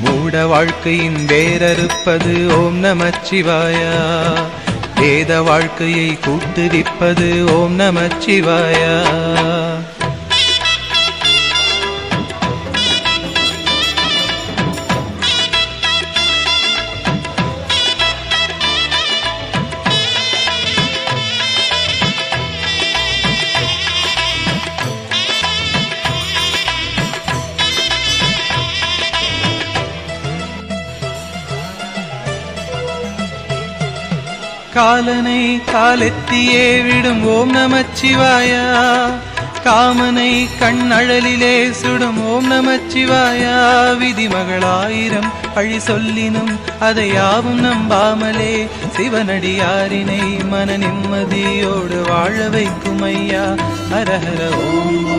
மூட வாழ்க்கையின் வேரறுப்பது ஓம் நமச்சிவாயா வேத வாழ்க்கையை கூட்டுவிப்பது ஓம் நமச்சிவாயா காலனை காலெத்தியே விடும் ஓம் நமச்சிவாயா காமனை கண்ணழலிலே சுடும் ஓம் நமச்சிவாயா விதிமகளாயிரம் பழி சொல்லினும் அதை யாவும் நம்பாமலே சிவனடியாரினை மன நிம்மதியோடு வாழ வைக்கும் ஐயா ஹரஹர ஓம்.